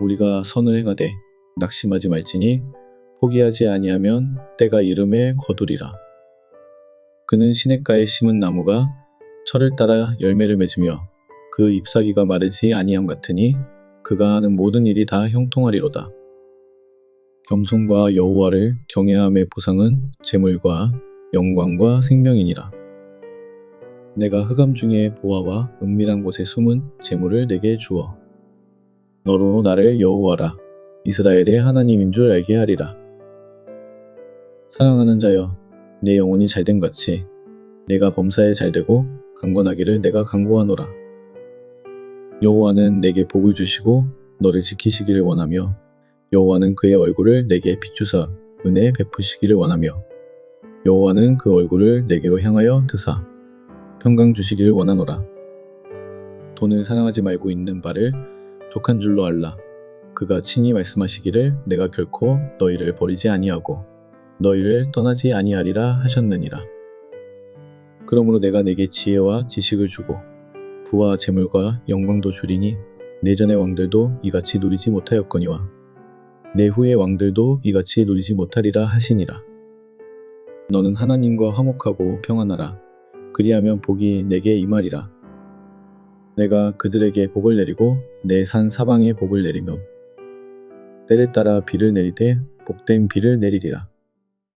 우리가 선을 행하되 낙심하지 말지니 포기하지 아니하면 때가 이름에 거두리라. 그는 시냇가에 심은 나무가 철을 따라 열매를 맺으며 그 잎사귀가 마르지 아니함 같으니 그가 하는 모든 일이 다 형통하리로다. 겸손과 여호와를 경외함의 보상은 재물과 영광과 생명이니라. 내가 흑암 중에 보아와 은밀한 곳에 숨은 재물을 내게 주어 너로 나를 여호와라 이스라엘의 하나님인 줄 알게 하리라. 사랑하는 자여 내 영혼이 잘된 같이 내가 범사에 잘되고 강건하기를 내가 강구하노라. 여호와는 내게 복을 주시고 너를 지키시기를 원하며 여호와는 그의 얼굴을 내게 비추사 은혜 베푸시기를 원하며 여호와는 그 얼굴을 내게로 향하여 드사 평강 주시기를 원하노라. 돈을 사랑하지 말고 있는 바를 족한 줄로 알라. 그가 친히 말씀하시기를 내가 결코 너희를 버리지 아니하고 너희를 떠나지 아니하리라 하셨느니라. 그러므로 내가 내게 지혜와 지식을 주고 부와 재물과 영광도 주리니 내전의 왕들도 이같이 누리지 못하였거니와 내 후의 왕들도 이같이 누리지 못하리라 하시니라. 너는 하나님과 화목하고 평안하라. 그리하면 복이 내게 임하리라. 내가 그들에게 복을 내리고 내 산 사방에 복을 내리며 때를 따라 비를 내리되 복된 비를 내리리라.